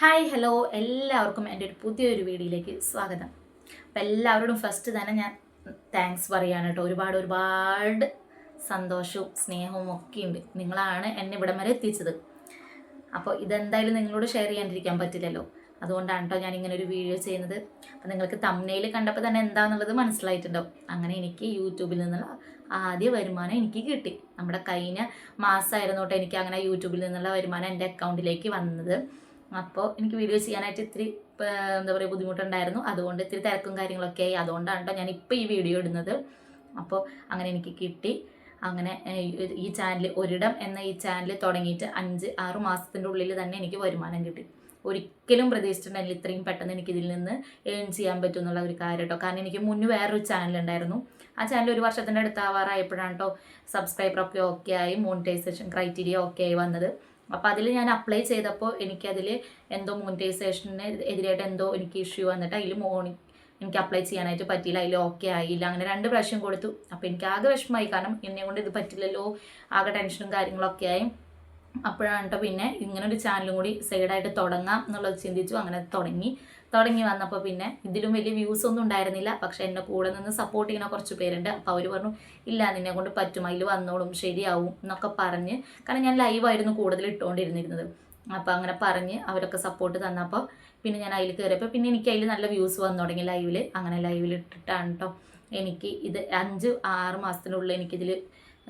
Hi hello എല്ലാവർക്കും എന്റെ ഒരു പുതിയൊരു വീഡിയോയിലേക്ക് സ്വാഗതം. അപ്പം എല്ലാവരോടും ഫസ്റ്റ് തന്നെ ഞാൻ താങ്ക്സ് പറയാണ് കേട്ടോ. ഒരുപാട് ഒരുപാട് സന്തോഷവും സ്നേഹവും ഒക്കെ ഉണ്ട്. നിങ്ങളാണ് എന്നെ ഇവിടം വരെ എത്തിച്ചത്. അപ്പോൾ ഇതെന്തായാലും നിങ്ങളോട് ഷെയർ ചെയ്യാണ്ടിരിക്കാൻ പറ്റില്ലല്ലോ. അതുകൊണ്ടാണ് കേട്ടോ ഞാൻ ഇങ്ങനെ ഒരു വീഡിയോ ചെയ്യുന്നത്. അപ്പോൾ നിങ്ങൾക്ക് തമ്മനയിൽ കണ്ടപ്പോൾ തന്നെ എന്താണെന്നുള്ളത് മനസ്സിലായിട്ടുണ്ടാവും. അങ്ങനെ എനിക്ക് യൂട്യൂബിൽ നിന്നുള്ള ആദ്യ വരുമാനം എനിക്ക് കിട്ടി. നമ്മുടെ കഴിഞ്ഞ മാസമായിരുന്നു കേട്ടോ എനിക്ക് അങ്ങനെ യൂട്യൂബിൽ നിന്നുള്ള വരുമാനം എന്റെ അക്കൗണ്ടിലേക്ക് വന്നത്. അപ്പോൾ എനിക്ക് വീഡിയോ ചെയ്യാനായിട്ട് ഇത്തിരി എന്താ പറയുക ബുദ്ധിമുട്ടുണ്ടായിരുന്നു. അതുകൊണ്ട് ഇത്തിരി തിരക്കും കാര്യങ്ങളൊക്കെ ആയി. അതുകൊണ്ടാണ് കേട്ടോ ഞാൻ ഇപ്പോൾ ഈ വീഡിയോ ഇടുന്നത്. അപ്പോൾ അങ്ങനെ എനിക്ക് കിട്ടി. അങ്ങനെ ഈ ചാനൽ ഒരിടം എന്ന ഈ ചാനൽ തുടങ്ങിയിട്ട് അഞ്ച് ആറ് മാസത്തിന്റെ ഉള്ളിൽ തന്നെ എനിക്ക് വരുമാനം കിട്ടി. ഒരിക്കലും പ്രതീക്ഷിച്ചിട്ടുണ്ടെങ്കിൽ ഇത്രയും പെട്ടെന്ന് എനിക്ക് ഇതിൽ നിന്ന് ഏൺ ചെയ്യാൻ പറ്റും എന്നുള്ള ഒരു കാര്യം കേട്ടോ. കാരണം എനിക്ക് മുന്നേ വേറൊരു ചാനൽ ഉണ്ടായിരുന്നു. ആ ചാനൽ ഒരു വർഷത്തിന്റെ അടുത്ത് ആവാറായപ്പോഴാണ് കേട്ടോ സബ്സ്ക്രൈബറൊക്കെ ഓക്കെ ആയി മോണിറ്റൈസേഷൻ ക്രൈറ്റീരിയ ഓക്കെ ആയി വന്നത്. അപ്പോൾ അതിൽ ഞാൻ അപ്ലൈ ചെയ്തപ്പോൾ എനിക്കതിൽ എന്തോ മോണിറ്റൈസേഷന് എതിരായിട്ട് എന്തോ എനിക്ക് ഇഷ്യൂ വന്നിട്ട് അതിൽ മോണി എനിക്ക് അപ്ലൈ ചെയ്യാനായിട്ട് പറ്റിയില്ല. അതിൽ ഓക്കെ ആയില്ല. അങ്ങനെ രണ്ട് പ്രാവശ്യം കൊടുത്തു. അപ്പോൾ എനിക്ക് ആകെ വിഷമമായി. കാരണം എന്നെ കൊണ്ട് ഇത് പറ്റില്ലല്ലോ. ആകെ ടെൻഷനും കാര്യങ്ങളൊക്കെ ആയി. അപ്പോഴാണ് പിന്നെ ഇങ്ങനൊരു ചാനലും കൂടി സൈഡായിട്ട് തുടങ്ങാം എന്നുള്ളത് ചിന്തിച്ചു. അങ്ങനെ തുടങ്ങി. തുടങ്ങി വന്നപ്പോൾ പിന്നെ ഇതിലും വലിയ വ്യൂസ് ഒന്നും ഉണ്ടായിരുന്നില്ല. പക്ഷെ എന്നെ കൂടെ നിന്ന് സപ്പോർട്ട് ചെയ്യുന്ന കുറച്ച് പേരുണ്ട്. അപ്പോൾ അവർ പറഞ്ഞു ഇല്ല നിന്നെ കൊണ്ട് പറ്റും. അതിൽ വന്നോളും ശരിയാവും എന്നൊക്കെ പറഞ്ഞ് കാരണം ഞാൻ ലൈവായിരുന്നു കൂടുതൽ ഇട്ടുകൊണ്ടിരുന്നിരുന്നത് അപ്പോൾ അങ്ങനെ പറഞ്ഞ് അവരൊക്കെ സപ്പോർട്ട് തന്നപ്പോൾ പിന്നെ ഞാൻ അതിൽ കയറിയപ്പോൾ പിന്നെ എനിക്ക് അതിൽ നല്ല വ്യൂസ് വന്നു തുടങ്ങി ലൈവിൽ അങ്ങനെ ലൈവിൽ ഇട്ടിട്ടാണ് കേട്ടോ എനിക്ക് ഇത് അഞ്ച് ആറ് മാസത്തിനുള്ളിൽ എനിക്കിതിൽ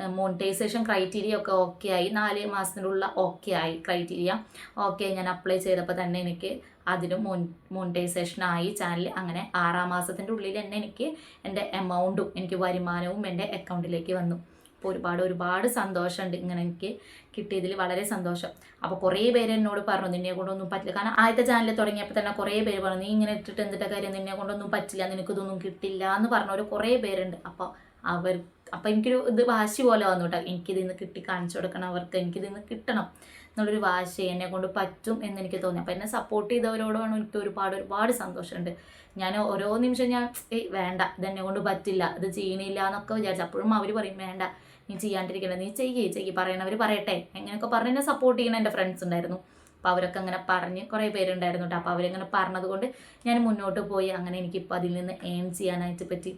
മോണിറ്റൈസേഷൻ ക്രൈറ്റീരിയ ഒക്കെ ഓക്കെ ആയി. നാല് മാസത്തിനുള്ള ഓക്കെ ആയി ക്രൈറ്റീരിയ ഓക്കെ ഞാൻ അപ്ലൈ ചെയ്തപ്പോൾ തന്നെ എനിക്ക് അതിലും മോൺ മോണിറ്റൈസേഷൻ ആയി. ചാനൽ അങ്ങനെ ആറാം മാസത്തിന്റെ ഉള്ളിൽ തന്നെ എനിക്ക് എന്റെ എമൗണ്ടും എനിക്ക് വരുമാനവും എന്റെ അക്കൗണ്ടിലേക്ക് വന്നു. അപ്പോൾ ഒരുപാട് ഒരുപാട് സന്തോഷമുണ്ട്. ഇങ്ങനെ എനിക്ക് കിട്ടിയതിൽ വളരെ സന്തോഷം. അപ്പോൾ കുറേ പേര് എന്നോട് പറഞ്ഞു നിന്നെ കൊണ്ടൊന്നും പറ്റില്ല. കാരണം ആദ്യത്തെ ചാനൽ തുടങ്ങിയപ്പോൾ തന്നെ കുറേ പേര് പറഞ്ഞു നീ ഇങ്ങനെ ഇട്ടിട്ട് എന്തിട്ട കാര്യം? നിന്നെ കൊണ്ടൊന്നും പറ്റില്ല. നിനക്കിതൊന്നും കിട്ടില്ല എന്ന് പറഞ്ഞവർ കുറേ പേരുണ്ട്. അപ്പോൾ അവർ അപ്പോൾ എനിക്കൊരു ഇത് വാശി പോലെ വന്നു കേട്ടോ. എനിക്കിതിൽ നിന്ന് കിട്ടി കാണിച്ചു കൊടുക്കണം അവർക്ക് എനിക്കിതിൽ നിന്ന് കിട്ടണം എന്നുള്ളൊരു വാശി എന്നെ കൊണ്ട് പറ്റും എന്ന് എനിക്ക് തോന്നി. അപ്പോൾ എന്നെ സപ്പോർട്ട് ചെയ്തവരോടാണ് എനിക്ക് ഒരുപാട് ഒരുപാട് സന്തോഷമുണ്ട്. ഞാൻ ഓരോ നിമിഷം ഞാൻ ഏയ് വേണ്ട ഇതെന്നെ കൊണ്ട് പറ്റില്ല ഇത് ചെയ്യണില്ല എന്നൊക്കെ വിചാരിച്ചു അപ്പോഴും അവർ പറയും വേണ്ട നീ ചെയ്യാണ്ടിരിക്കണ്ട നീ ചെയ്യേ ചെയ്യ് പറയണവർ പറയട്ടെ. എങ്ങനെയൊക്കെ പറഞ്ഞ് എന്നെ സപ്പോർട്ട് ചെയ്യുന്ന എന്റെ ഫ്രണ്ട്സ് ഉണ്ടായിരുന്നു. അപ്പോൾ അവരൊക്കെ അങ്ങനെ പറഞ്ഞ് കുറേ പേരുണ്ടായിരുന്നു കേട്ടോ. അപ്പോൾ അവരിങ്ങനെ പറഞ്ഞതുകൊണ്ട് ഞാൻ മുന്നോട്ട് പോയി. അങ്ങനെ എനിക്കിപ്പോൾ അതിൽ നിന്ന് ഏൺ ചെയ്യാനായിട്ട് പറ്റി.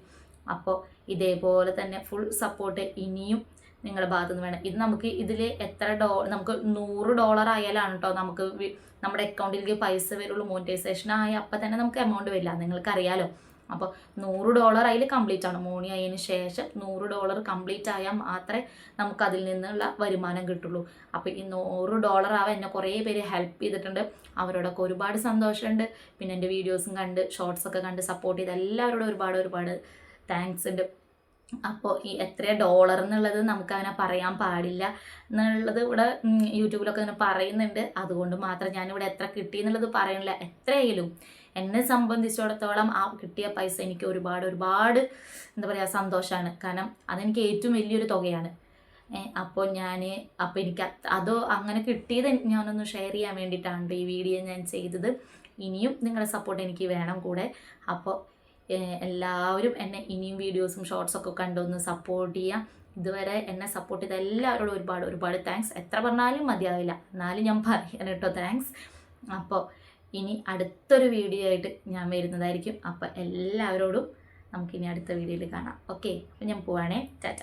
അപ്പോൾ ഇതേപോലെ തന്നെ ഫുൾ സപ്പോർട്ട് ഇനിയും നിങ്ങളുടെ ഭാഗത്തു നിന്ന് വേണം. ഇത് നമുക്ക് ഇതിൽ എത്ര ഡോ നമുക്ക് നൂറ് ഡോളർ ആയാലാണ് കേട്ടോ നമുക്ക് നമ്മുടെ അക്കൗണ്ടിലേക്ക് പൈസ വരുള്ളൂ മോണിറ്റൈസേഷൻ ആയ അപ്പം തന്നെ നമുക്ക് എമൗണ്ട് വരില്ല. നിങ്ങൾക്കറിയാലോ. അപ്പോൾ നൂറ് ഡോളർ അതിൽ കംപ്ലീറ്റ് ആണ്. മോണി ആയതിനു ശേഷം നൂറ് ഡോളർ കംപ്ലീറ്റ് ആയാൽ മാത്രമേ നമുക്ക് അതിൽ നിന്നുള്ള വരുമാനം കിട്ടുള്ളൂ. അപ്പോൾ ഈ നൂറ് ഡോളർ ആവാൻ എന്നെ കുറേ പേര് ഹെൽപ്പ് ചെയ്തിട്ടുണ്ട്. അവരോടൊക്കെ ഒരുപാട് സന്തോഷമുണ്ട് പിന്നെ എന്റെ വീഡിയോസും കണ്ട് ഷോർട്സൊക്കെ കണ്ട് സപ്പോർട്ട് ചെയ്ത് എല്ലാവരോടും ഒരുപാട് ഒരുപാട് താങ്ക്സ് ഉണ്ട്. അപ്പോൾ ഈ എത്ര ഡോളർ എന്നുള്ളത് നമുക്ക് അങ്ങനെ പറയാൻ പാടില്ല എന്നുള്ളത് ഇവിടെ യൂട്യൂബിലൊക്കെ അങ്ങനെ പറയുന്നുണ്ട്. അതുകൊണ്ട് മാത്രം ഞാനിവിടെ എത്ര കിട്ടി എന്നുള്ളത് പറയണില്ല. എത്രയായാലും എന്നെ സംബന്ധിച്ചിടത്തോളം ആ കിട്ടിയ പൈസ എനിക്ക് ഒരുപാട് ഒരുപാട് എന്താ പറയുക സന്തോഷമാണ് കാരണം അതെനിക്ക് ഏറ്റവും വലിയൊരു തുകയാണ്. അപ്പോൾ ഞാൻ അപ്പോൾ എനിക്ക് അതോ അങ്ങനെ കിട്ടിയത് ഞാനൊന്ന് ഷെയർ ചെയ്യാൻ വേണ്ടിയിട്ടാണ് ഈ വീഡിയോ ഞാൻ ചെയ്തത്. ഇനിയും നിങ്ങളുടെ സപ്പോർട്ട് എനിക്ക് വേണം കൂടെ. അപ്പോൾ എല്ലാവരും എന്നെ ഇനിയും വീഡിയോസും ഷോർട്സ് ഒക്കെ കണ്ടൊന്ന് സപ്പോർട്ട് ചെയ്യാം. ഇതുവരെ എന്നെ സപ്പോർട്ട് ചെയ്ത എല്ലാവരോടും ഒരുപാട് ഒരുപാട് താങ്ക്സ് എത്ര പറഞ്ഞാലും മതിയാവില്ല. എന്നാലും ഞാൻ പറയാൻ കേട്ടോ താങ്ക്സ് അപ്പോൾ ഇനി അടുത്തൊരു വീഡിയോ ആയിട്ട് ഞാൻ വരുന്നതായിരിക്കും. അപ്പോൾ എല്ലാവരോടും നമുക്കിനി അടുത്ത വീഡിയോയിൽ കാണാം. ഓക്കെ അപ്പം ഞാൻ പോവാണേ. ടാറ്റ.